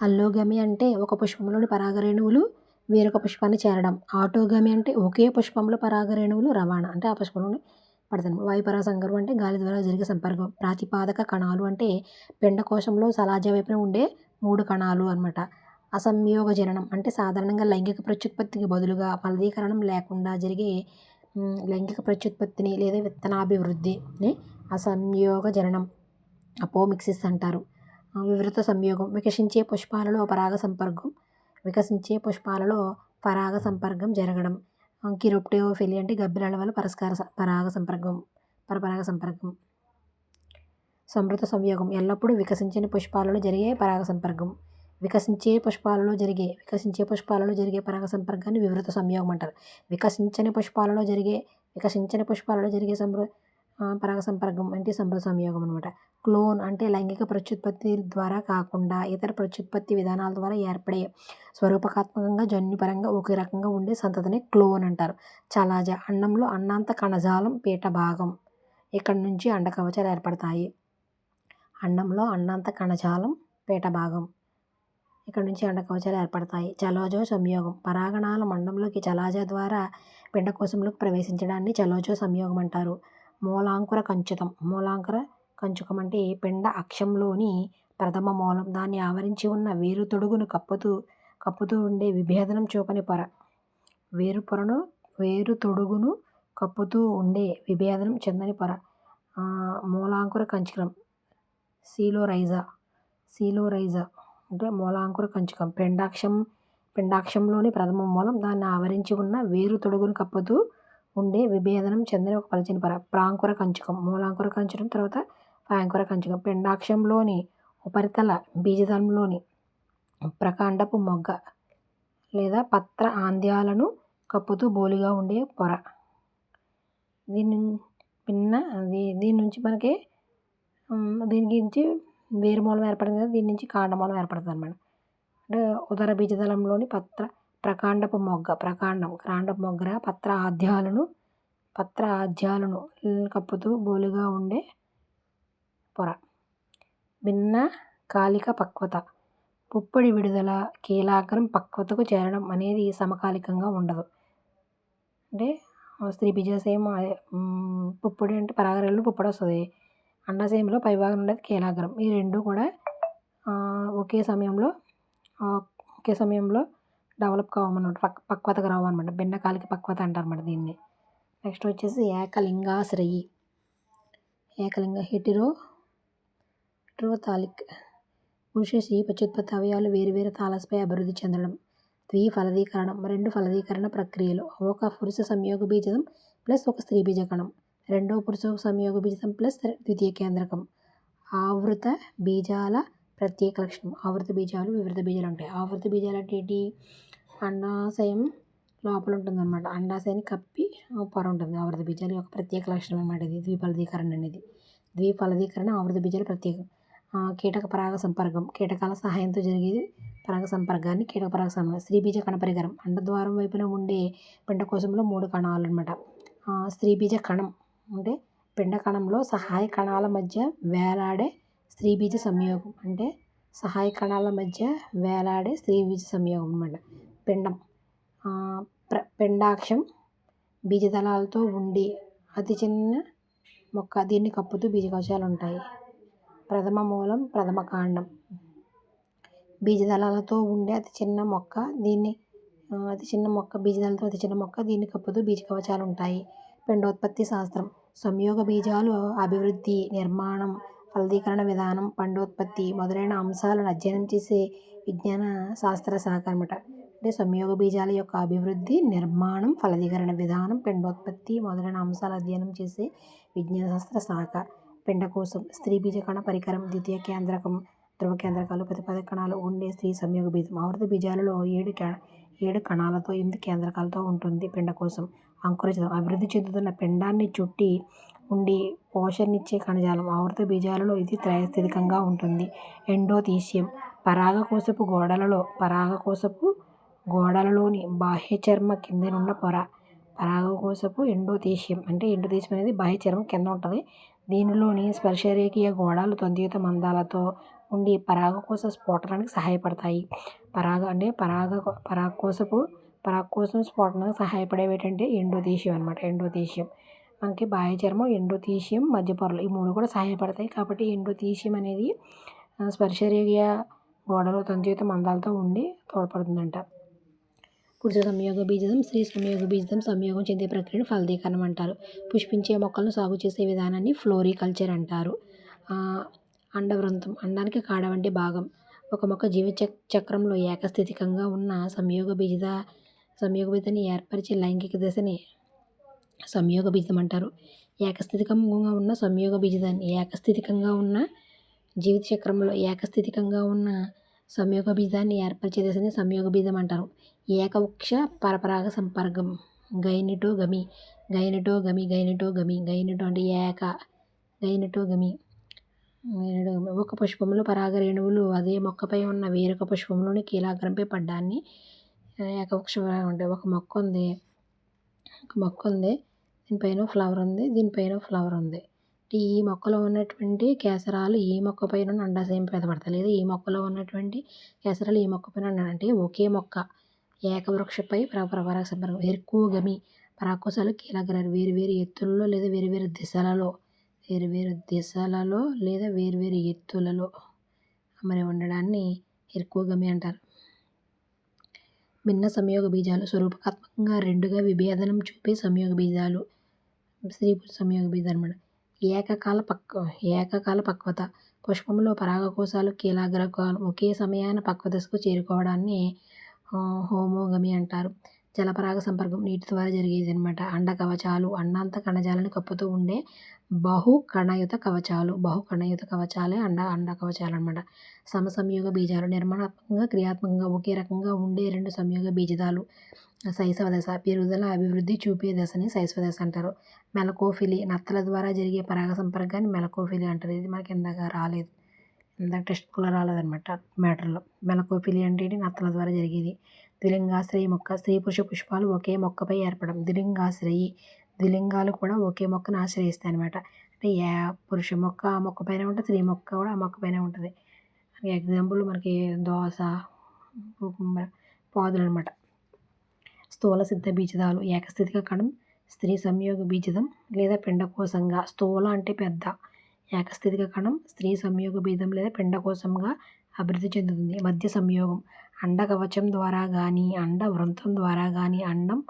అల్లోగమి అంటే ఒక పుష్పంలోని పరాగరేణువులు వేరొక పుష్పాన్ని చేరడం. ఆటోగమి అంటే ఒకే పుష్పంలో పరాగరేణువులు రవాణా అంటే ఆ పుష్పంలోని పడతాను వాయుపరాగ సంగర్భం అంటే గాలి ద్వారా జరిగే సంపర్కం. ప్రాతిపాదక కణాలు అంటే పిండకోశంలో సలాజ వైపున ఉండే మూడు కణాలు అనమాట అసంయోగ జననం అంటే సాధారణంగా లైంగిక ప్రత్యుత్పత్తికి బదులుగా ఫలదీకరణం లేకుండా జరిగే లైంగిక ప్రత్యుత్పత్తిని లేదా విత్తనాభివృద్ధిని అసంయోగ జననం అపోమిక్సిస్ అంటారు. వివృత సంయోగం. వికసించే పుష్పాలలో పరాగ సంపర్కం. వికసించే పుష్పాలలో పరాగ సంపర్కం జరగడం. కిరోప్టోఫిలి అంటే గబ్బిలాల వల్ల పరస్కార పరాగ సంపర్కం పరపరాగ సంపర్కం. సమృత సంయోగం. ఎల్లప్పుడూ వికసించని పుష్పాలలో జరిగే పరాగ సంపర్కం. వికసించే పుష్పాలలో జరిగే వికసించే పుష్పాలలో జరిగే పరాగ సంపర్కాన్ని వివృత సంయోగం అంటారు. వికసించని పుష్పాలలో జరిగే వికసించని పుష్పాలలో జరిగే సమృ పరాగ సంపర్కం అంటే సమృద్ధ సంయోగం అనమాట క్లోన్ అంటే లైంగిక ప్రత్యుత్పత్తి ద్వారా కాకుండా ఇతర ప్రత్యుత్పత్తి విధానాల ద్వారా ఏర్పడే స్వరూపకాత్మకంగా జన్యుపరంగా ఒకే రకంగా ఉండే సంతతిని క్లోన్ అంటారు. చలాజ అన్నంలో అన్నాంత కణజాలం పీట భాగం. ఇక్కడ నుంచి అండకవచాలు ఏర్పడతాయి. అన్నంలో అన్నాంత కణజాలం పీట భాగం. ఇక్కడ నుంచి అండకవచాలు ఏర్పడతాయి. చలోజో సంయోగం. పరాగణాల మండంలోకి చలాజ ద్వారా పిండకోశంలోకి ప్రవేశించడాన్ని చలోజో సంయోగం అంటారు. మూలాంకుర కంచుతం. మూలాంకుర కంచుకం అంటే పిండ అక్షంలోని ప్రథమ మూలం. దాన్ని ఆవరించి ఉన్న వేరు తొడుగును కప్పుతూ కప్పుతూ ఉండే విభేదనం చూపని పొర. వేరు పొరను వేరు తొడుగును కప్పుతూ ఉండే విభేదనం చెందని పొర. మూలాంకుర కంచకం. సీలోరైజా. సీలోరైజా అంటే మూలాంకుర కంచకం. పిండాక్షం పిండాక్షంలోని ప్రథమ మూలం. దాన్ని ఆవరించి ఉన్న వేరు తొడుగును కప్పుతూ ఉండే విభేదనం చెందిన ఒక పలచని పర ప్రాంకుర కంచకం. మూలాంకుర కంచకం తర్వాత పాంకుర కంచకం. పిండాక్షంలోని ఉపరితల బీజదళంలోని ప్రకాండపు మొగ్గ లేదా పత్ర ఆంద్యాలను కప్పుతూ బోలిగా ఉండే పొర. దీని భిన్న దీని నుంచి మనకి దీని గురించి వేరు మూలం ఏర్పడింది కదా దీని నుంచి కాండమూలం ఏర్పడుతుంది అనమాట అంటే ఉదర బీజదళంలోని పత్ర ప్రకాండపు మొగ్గ ప్రకాండం కాండపు మొగ్గర పత్ర ఆద్యాలను పత్ర ఆద్యాలను కప్పుతూ బోలుగా ఉండే పొర. భిన్న కాలిక పక్వత. పుప్పొడి విడుదల కీలాగ్రం పక్వతకు చేరడం అనేది సమకాలికంగా ఉండదు. అంటే స్త్రీ బీజాశయం పుప్పొడి అంటే పరాగరేణులు పుప్పొడి వస్తుంది. అండాశయంలో పైభాగం ఉండేది కీలాగ్రం. ఈ రెండు కూడా ఒకే సమయంలో ఒకే సమయంలో డెవలప్ కావమన్నమాట. పక్ పక్వతకు రావన్నమాట భిన్నకాలిక పక్వత అంటారన్నమాట దీన్ని. నెక్స్ట్ వచ్చేసి ఏకలింగాశ్రయి. ఏకలింగ హెటిరో హెటిరోతాలిక్. పురుష స్త్రీ ప్రత్యుత్పత్తి అవయాలు వేరు వేరు తాలస్పై అభివృద్ధి చెందడం. ద్విఫలదీకరణం రెండు ఫలదీకరణ ప్రక్రియలు. ఒక పురుష సంయోగ బీజం ప్లస్ ఒక స్త్రీ బీజకణం. రెండో పురుష సంయోగ బీజం ప్లస్ ద్వితీయ కేంద్రకం. ఆవృత బీజాల ప్రత్యేక లక్షణం. ఆవృత బీజాలు వివృత బీజాలు ఉంటాయి. ఆవృత బీజాలు అంటే ఏంటి? అండాశయం లోపల ఉంటుందన్నమాట అండాశయాన్ని కప్పి పొర ఉంటుంది ఆవృత బీజాల యొక్క ప్రత్యేక లక్షణం అనమాట ఇది. ద్విఫలదీకరణ అనేది. ద్విఫలదీకరణ ఆవృత బీజాలు ప్రత్యేకం. కీటక పరాగ సంపర్కం. కీటకాల సహాయంతో జరిగేది పరాగ సంపర్కాన్ని కీటక పరాగ సంపర్కం. స్త్రీ బీజ కణ పరికరం. అండద్వారం వైపున ఉండే పిండకోశంలో మూడు కణాలు అనమాట స్త్రీ బీజ కణం అంటే పిండ కణంలో సహాయ కణాల మధ్య వేలాడే స్త్రీ బీజ సంయోగం అంటే సహాయ కణాల మధ్య వేలాడే స్త్రీ బీజ సంయోగం అనమాట పిండం ప్ర పిండాక్షం బీజదళాలతో ఉండి అతి చిన్న మొక్క దీన్ని కప్పుతూ బీజకవచాలు ఉంటాయి. ప్రథమ మూలం ప్రథమ కాండం. బీజదళాలతో ఉండే అతి చిన్న మొక్క దీన్ని అతి చిన్న మొక్క బీజదళాలతో అతి చిన్న మొక్క దీన్ని కప్పుతూ బీజకవచాలు ఉంటాయి. పిండోత్పత్తి శాస్త్రం. సంయోగ బీజాలు అభివృద్ధి నిర్మాణం ఫలదీకరణ విధానం పండోత్పత్తి మొదలైన అంశాలను అధ్యయనం చేసే విజ్ఞాన శాస్త్ర శాఖ అనమాట అంటే సంయోగ బీజాల యొక్క అభివృద్ధి నిర్మాణం ఫలదీకరణ విధానం పిండోత్పత్తి మొదలైన అంశాలు అధ్యయనం చేసే విజ్ఞాన శాస్త్ర శాఖ. పిండ కోసం స్త్రీ బీజకణ పరికరం ద్వితీయ కేంద్రకం ధ్రువ కేంద్రకాలు ప్రతిపాదక కణాలు ఉండే స్త్రీ సంయోగ బీజం ఆవృత బీజాలలో ఏడు ఏడు కణాలతో ఎనిమిది కేంద్రకాలతో ఉంటుంది పిండకోశం అంకురజం అభివృద్ధి చెందుతున్న పిండాన్ని చుట్టి ఉండి పోషణనిచ్చే కణజాలం ఆవృత బీజాలలో ఇది త్రయస్థితికంగా ఉంటుంది. ఎండోథీసియం పరాగకోశపు గోడలలో పరాగకోశపు గోడలలోని బాహ్య చర్మ కిందనున్న పొర. పరాగకోశపు ఎండోథీసియం అంటే ఎండోథీసియం అనేది బాహ్య చర్మం కింద ఉంటుంది. దీనిలోని స్పర్శరేఖీయ గోడలు తంతుయుత మందాలతో ఉండి పరాగకోశ స్ఫోటనానికి సహాయపడతాయి. పరాగ అంటే పరాగ పరాగకోశపు పరాగకోశం స్ఫోటనానికి సహాయపడేవి ఏంటంటే ఎండోతీషియం అనమాట ఎండోథీషియం మనకి బాహ్య చర్మం ఎండోతీషియం మధ్య పొరలు ఈ మూడు కూడా సహాయపడతాయి. కాబట్టి ఎండోతీషియం అనేది స్పర్శరేగియ గోడలు గోడలో తంతుయుత మందాలతో ఉండి తోడ్పడుతుందంట. పురుష సంయోగ బీజం స్త్రీ సంయోగ బీజం సంయోగం చెందే ప్రక్రియను ఫలదీకరణం అంటారు. పుష్పించే మొక్కలను సాగు చేసే విధానాన్ని ఫ్లోరికల్చర్ అంటారు. అండవృంతం అండానికి కాడ వంటి భాగం. ఒక మొక్క జీవ చక్రంలో ఏకస్థితికంగా ఉన్న సంయోగ బీజద సంయోగ బీజాన్ని ఏర్పరిచే లైంగిక దశని సంయోగ బీజం అంటారు ఏకస్థితికంగా ఉన్న సంయోగ బీజదాన్ని ఏకస్థితికంగా ఉన్న జీవిత చక్రంలో ఏకస్థితికంగా ఉన్న సంయోగ బీజాన్ని ఏర్పరిచే దశని సంయోగ బీజం అంటారు ఏకవృక్ష పరపరాగ సంపర్కం గైనిటో గమి గైనిటో గమి గైనిటో గమి గైనిటో అంటే ఏక గైనిటో గమి. ఒక పుష్పంలో పరాగ రేణువులు అదే మొక్కపై ఉన్న వేరొక పుష్పంలోని కీలాగ్రంపై పడ్డాన్ని ఏకవృక్ష ఉంటాయి ఒక మొక్క ఉంది ఒక మొక్క ఉంది దీనిపైన ఫ్లవర్ ఉంది. దీనిపైన ఫ్లవర్ ఉంది. ఈ మొక్కలో ఉన్నటువంటి కేసరాలు ఈ మొక్క పైన ఉన్న అండాశయం పెదపడతాయి లేదా ఈ మొక్కలో ఉన్నటువంటి కేసరాలు ఈ మొక్క పైన ఉన్న- అంటే ఒకే మొక్క. ఏకవృక్షపై పరపరాగ సంపర్కం. ఎక్కువ గమి పరాకోశాలు కీలగ్రాలు వేరు వేరు ఎత్తులలో లేదా వేరు వేరు దిశలలో వేరు వేరు లేదా వేరు వేరు ఎత్తులలో మరి ఉండడాన్ని ఎక్కువ గమి అంటారు. భిన్న సంయోగ బీజాలు స్వరూపకాత్మకంగా రెండుగా విభేదనం చూపే సంయోగ బీజాలు స్త్రీ సంయోగ బీజాలు అనమాట ఏకకాల పక్వ ఏకకాల పక్వత పుష్పంలో పరాగకోశాలు కీలాగ్రకాలు ఒకే సమయాన పక్వదశకు చేరుకోవడాన్ని హోమోగమి అంటారు. జలపరాగ సంపర్కం నీటి ద్వారా జరిగేది అనమాట అండ కవచాలు అండాంత కణజాలను కప్పుతూ ఉండే బహు కణయుత కవచాలు. బహు కణయుత కవచాలే అండ అండ కవచాలు అనమాట సమసంయోగ బీజాలు నిర్మాణాత్మకంగా క్రియాత్మకంగా ఒకే రకంగా ఉండే రెండు సంయోగ బీజదాలు. శైశవ దశ పెరుగుదల అభివృద్ధి చూపే దశని శైశవ దశ అంటారు. మెలకోఫిలి నత్తల ద్వారా జరిగే పరాగ సంపర్కాన్ని మెలకోఫిలి అంటారు. ఇది మనకి ఇందాక రాలేదు. ఇందాక టెస్ట్ కూడా రాలేదన్నమాట మ్యాటర్లో. మెలకోఫిలి అంటే నత్తల ద్వారా జరిగేది. ద్విలింగాశ్రయి మొక్క స్త్రీ పురుష పుష్పాలు ఒకే మొక్కపై ఏర్పడడం ద్విలింగాశ్రయి ద్విలింగాలు కూడా ఒకే మొక్కను ఆశ్రయిస్తాయి అనమాట అంటే ఏ పురుష మొక్క ఆ మొక్క పైన ఉంటుంది స్త్రీ మొక్క కూడా ఆ మొక్క పైన ఉంటుంది. ఎగ్జాంపుల్ మనకి దోస పాదులు అనమాట స్థూల సిద్ధ బీజదాలు ఏకస్థితిక కణం స్త్రీ సంయోగ బీజదం లేదా పిండకోశంగా. స్థూల అంటే పెద్ద. ఏకస్థితిగా కణం స్త్రీ సంయోగ బీజం లేదా పిండకోశంగా అభివృద్ధి చెందుతుంది. మధ్య సంయోగం. అండ కవచం ద్వారా కానీ అండ వృంతం ద్వారా కానీ అండం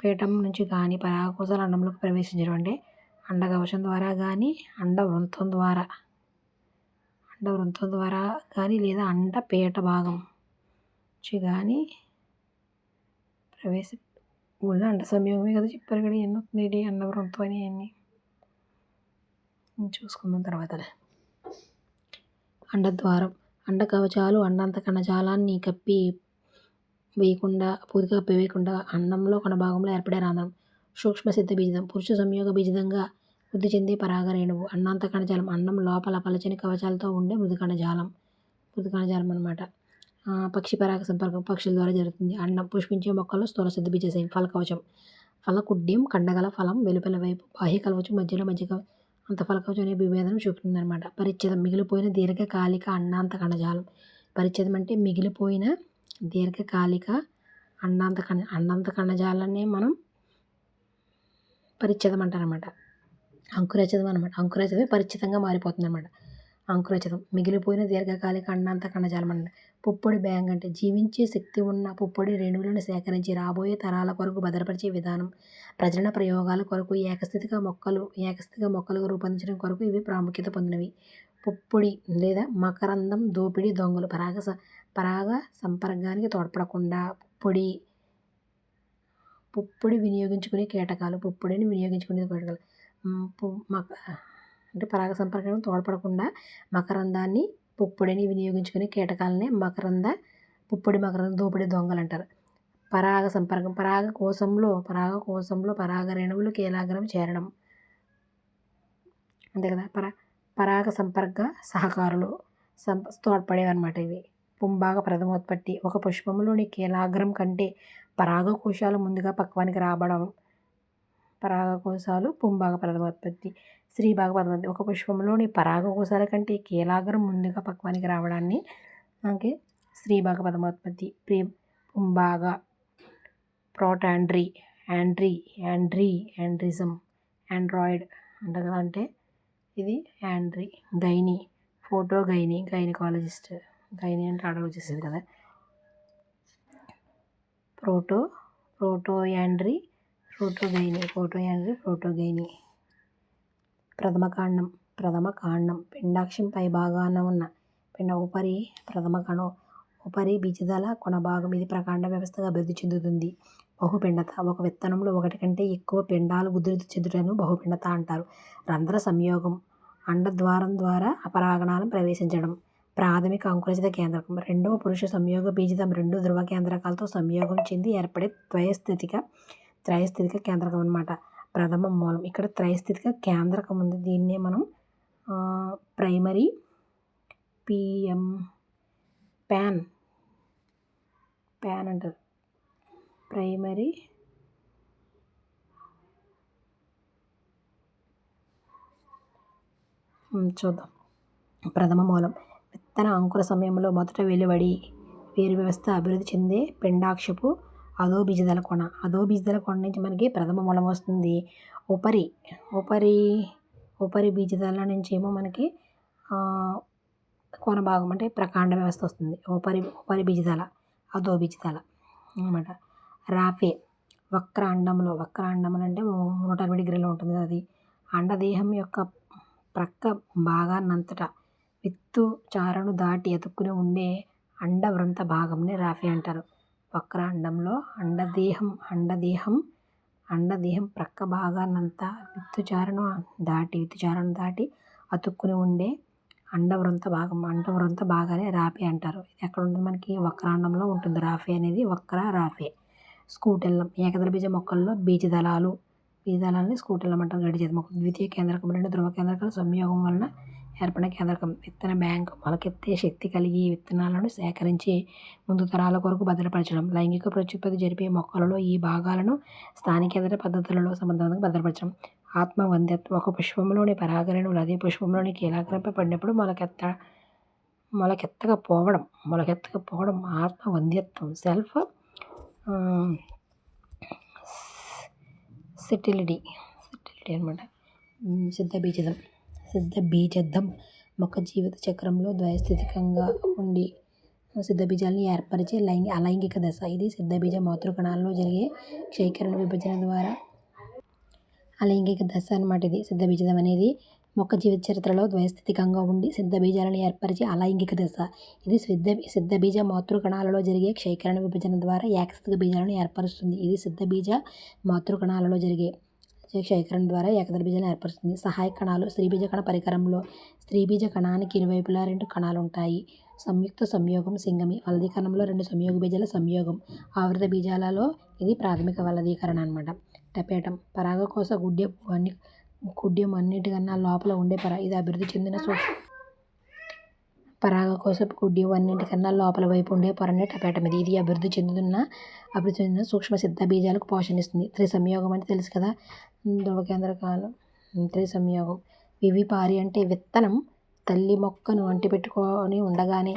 పీఠం నుంచి కానీ పరాగకోశాలు అండంలోకి ప్రవేశించడం అంటే అండ కవచం ద్వారా కానీ అండ వృంతం ద్వారా. అండ వృంతం ద్వారా కానీ లేదా అండ పీఠ భాగం నుంచి కానీ ప్రవేశ ఊళ్ళో అండ సంయోగమే కదా చెప్పారు కదా ఎన్ని అండ వృంతం అని అన్నీ చూసుకుందాం తర్వాత. అండద్వారం ద్వారం. కవచాలు అండంత కణజాలాన్ని కప్పి వేయకుండా పూర్తిగా కప్పి వేయకుండా అండంలో కొన భాగంలో ఏర్పడే రంధ్రం. సూక్ష్మ సిద్ధ బీజం పురుష సంయోగ బీజంగా వృద్ధి చెందే పరాగ రేణువు. అండాంత కణజాలం అండం లోపల పలచని కవచాలతో ఉండే మృదు కణజాలం మృదు కణజాలం అనమాట పక్షి పరాగ సంపర్కం పక్షుల ద్వారా జరుగుతుంది. అండం పుష్పించే మొక్కలు స్థూల సిద్ధ ఫలకవచం ఫల కుడ్డం కండగల ఫలం వెలుపల వైపు బాహ్య కలవచం మధ్యలో మధ్య అంత ఫలకవచం అనే విభేదనం చూపుతుంది అనమాట పరిచ్ఛేదం మిగిలిపోయిన దీర్ఘకాలిక అన్నాంత కణజాలం. పరిచ్ఛేదం అంటే మిగిలిపోయిన దీర్ఘకాలిక అన్నాంత కణ అన్నాంత కణజాలాన్ని మనం పరిచ్ఛేదం అంటారనమాట అంకురచదం అనమాట అంకురచదమే పరిచితంగా మారిపోతుంది అనమాట అంకురచదం మిగిలిపోయిన దీర్ఘకాలిక అండాంత కణజాలం పుప్పొడి బ్యాంక్ అంటే జీవించే శక్తి ఉన్న పుప్పొడి రేణువులను సేకరించి రాబోయే తరాల కొరకు భద్రపరిచే విధానం ప్రజల ప్రయోగాల కొరకు ఏకస్థితిగా మొక్కలు ఏకస్థితిగా మొక్కలుగా రూపొందించడం కొరకు ఇవి ప్రాముఖ్యత పొందినవి. పుప్పొడి లేదా మకరందం దోపిడీ దొంగలు పరాగ పరాగ సంపర్కానికి తోడ్పడకుండా పుప్పొడి పుప్పొడి వినియోగించుకునే కీటకాలు పుప్పొడిని వినియోగించుకునే కీటకాలు. పు- మక అంటే పరాగ సంపర్కం తోడ్పడకుండా మకరందాన్ని పుప్పొడిని వినియోగించుకునే కీటకాలనే మకరంద పుప్పొడి మకరంద దోపిడి దొంగలు అంటారు పరాగ సంపర్కం పరాగ కోశంలో పరాగ కోశంలో పరాగ రేణువులు కీలాగ్రం చేరడం. అంతే కదా? పరా పరాగ సంపర్క సహకారులు సం తోడ్పడేవన్నమాట ఇవి. పుంబాగ ప్రథమోత్పత్తి ఒక పుష్పంలోని కీలాగ్రం కంటే పరాగ కోశాలు ముందుగా పక్వానికి రావడం. పరాగకోశాలు పుంభాగ ప్రథమోత్పత్తి స్త్రీభాగ ప్రథమోత్పత్తి ఒక పుష్పంలోని పరాగకోశాల కంటే కీలాగ్రం ముందుగా పక్వానికి రావడాన్ని మనకి స్త్రీభాగ ప్రథమోత్పత్తి ప్రీ పుంభాగ protandry andry andry andrism android అంటే కదా అంటే ఇది andry gyny photo gyny gynaecologist gyny అంటే ఆడలు వచ్చేసింది కదా. Proto proto andry protogyny protandry protogyny ప్రథమ కాండం ప్రథమ కాండం పిండాక్షం పై భాగాన ఉన్న పిండ ఉపరి ప్రథమ కణం ఉపరి బీజదళ కొన భాగం. ఇది ప్రకాండ వ్యవస్థగా అభివృద్ధి చెందుతుంది. బహుపిండత ఒక విత్తనంలో ఒకటి కంటే ఎక్కువ పిండాలు ఉధృతి చెందుటను బహుపిండత అంటారు. రంధ్ర సంయోగం అండద్వారం ద్వారా అపరాగణాలను ప్రవేశించడం ప్రాథమిక అంకురజిత కేంద్రకం. రెండవ పురుష సంయోగ బీజితం రెండు ధ్రువ కేంద్రకాలతో సంయోగం చెంది ఏర్పడే త్వయస్థితిక త్రయస్థితిక కేంద్రకం అనమాట ప్రథమ మూలం. ఇక్కడ త్రయస్థితిక కేంద్రకం ఉంది. దీన్నే మనం ప్రైమరీ పిఎం ప్యాన్ ప్యాన్ అంటారు. ప్రైమరీ చూద్దాం. ప్రథమ మూలం. విత్తన అంకుర సమయంలో మొదట వెలువడి వేరు వ్యవస్థ అభివృద్ధి చెందే పిండాక్షపు అదో బీజదల కొన అదో బీజదల కొన నుంచి మనకి ప్రథమ మూలం వస్తుంది. ఉపరి ఉపరి ఉపరి బీజదల నుంచి ఏమో మనకి కొన భాగం అంటే ప్రకాండ వ్యవస్థ వస్తుంది. ఉపరి ఉపరి బీజదల అదో బీజదల అనమాట రాఫే వక్ర అండంలో వక్ర అంటే నూట అరవై డిగ్రీలో ఉంటుంది అది. అండదేహం యొక్క ప్రక్క భాగాన్నంతటా విత్తు చారను దాటి ఎతుక్కుని ఉండే అండవృంత భాగంని రాఫే అంటారు. వక్రాండంలో అండదేహం అండదేహం అండదేహం ప్రక్క భాగాన్నంతా విత్తుచారను దాటి విత్తుచారను దాటి అతుక్కుని ఉండే అండవృంత భాగం అండవృంత భాగాన్ని రాఫే అంటారు. ఇది ఎక్కడ ఉంటుంది మనకి వక్రాండంలో ఉంటుంది. రాఫే అనేది వక్ర రాఫే. స్కూటెల్లం ఏకదళ బీజ మొక్కల్లో బీజదళాలు. బీజదళాలని స్కూటెల్లం అంటారు. గడిచేది మొక్కలు. ద్వితీయ కేంద్రకం రెండు ధ్రువ కేంద్రకాల సంయోగం వలన ఏర్పడిన కేంద్రకం విత్తన బ్యాంక్ మొలకెత్తే శక్తి కలిగి విత్తనాలను సేకరించి ముందు తరాల కొరకు భద్రపరచడం. లైంగిక ప్రత్యుత్పత్తి జరిపే మొక్కలలో ఈ భాగాలను స్థానికేతర పద్ధతులలో సమర్థవంతంగా భద్రపరచడం. ఆత్మవంధ్యత్వం ఒక పుష్పంలోని పరాగరేణువులు అదే పుష్పంలోని కీలాగ్రంపై పడినప్పుడు మొలకెత్త మొలకెత్తగా పోవడం మొలకెత్తగా ఆత్మ సెల్ఫ్ సెటిలిటీ సెటిలిటీ అనమాట సిద్ధ బీజదం సిద్ధ బీజద్దం మొక్క జీవిత చక్రంలో ద్వయస్థితికంగా ఉండి సిద్ధబీజాలను ఏర్పరిచే లైంగి అలైంగిక దశ. ఇది సిద్ధబీజ మాతృకణాలలో జరిగే క్షయకరణ విభజన ద్వారా అలైంగిక దశ అనమాట ఇది. సిద్ధబీజం అనేది మొక్క జీవిత చరిత్రలో ద్వయస్థితికంగా ఉండి సిద్ధబీజాలను ఏర్పరిచే అలైంగిక దశ. ఇది సిద్ధ సిద్ధబీజ మాతృకణాలలో జరిగే క్షయకరణ విభజన ద్వారా ఏకస్థిత బీజాలను ఏర్పరుస్తుంది. ఇది సిద్ధబీజ మాతృకణాలలో జరిగే క్షయకరణ ద్వారా ఏకదళ ఏర్పరుస్తుంది. సహాయ కణాలు స్త్రీబీజ కణ పరికరంలో స్త్రీబీజ కణానికి ఇరువైపులా రెండు కణాలు ఉంటాయి సంయుక్త సంయోగం సింగమి. వలదీకరణంలో రెండు సంయోగ బీజాల సంయోగం. ఆవృత బీజాలలో ఇది ప్రాథమిక వలదీకరణ అనమాట టపేటం. పరాగకోశ గుడ్య అన్ని కుడ్యం అన్నిటికన్నా లోపల ఉండే పరా ఇది అభివృద్ధి చెందిన సూక్ష్మ పరాగకోశపు కుడ్యం అన్నింటికన్నా లోపల వైపు ఉండే పొరనే టపేట ఇది ఇది అభివృద్ధి చెందుతున్న అభివృద్ధి చెందిన సూక్ష్మ సిద్ధ బీజాలకు పోషణిస్తుంది త్రి సంయోగం అంటే తెలుసు కదా? ధ్రువ కేంద్రకాలు. త్రి సంయోగం వివిపారి అంటే విత్తనం. తల్లి మొక్కను అంటిపెట్టుకొని ఉండగానే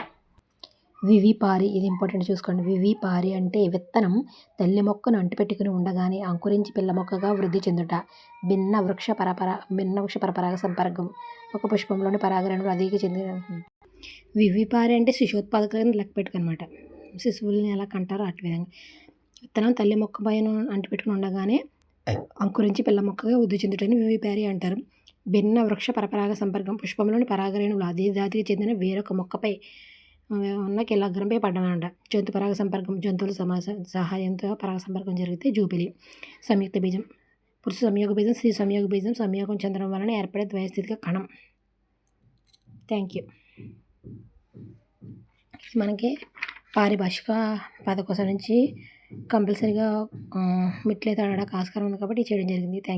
వివి పారి ఇది ఇంపార్టెంట్ చూసుకోండి. వివి పారి అంటే విత్తనం. తల్లి మొక్కను అంటిపెట్టుకుని ఉండగానే అంకురించి పిల్ల మొక్కగా వృద్ధి చెందుట. భిన్న వృక్ష పరపర భిన్న వృక్ష పరపరాగ సంపర్కం. ఒక పుష్పంలోని పరాగరణలు అధిక చెందిన వివిపారి అంటే శిశుత్పాదకులను లెక్క పెట్టుకనమాట శిశువుల్ని ఎలా కంటారో అటు విధంగా. విత్తనం తల్లి మొక్క పైన అంటిపెట్టుకుని ఉండగానే అంకురించి పిల్ల మొక్కగా వృద్ధి చెందుటని వివిపారి అంటారు. భిన్న వృక్ష పరపరాగ సంపర్కం పుష్పంలోని పరాగరేణువులు అదే జాతికి చెందిన వేరొక మొక్కపై ఉన్న కిలగ్రంపై పడ్డమనమాట జంతు పరాగ సంపర్కం జంతువుల సమాస సహాయంతో పరాగ సంపర్కం జరిగితే జూపిలి సంయుక్త బీజం పురుష సంయోగ బీజం స్త్రీ సంయోగ బీజం సంయోగం చెందడం వలన ఏర్పడే ద్వయస్థితిక కణం. Thank you. మనకి పారిభాషిక పదకోశం నుంచి కంపల్సరీగా మిట్లయితే ఆడడానికి ఆస్కారం ఉంది కాబట్టి చేయడం జరిగింది. థ్యాంక్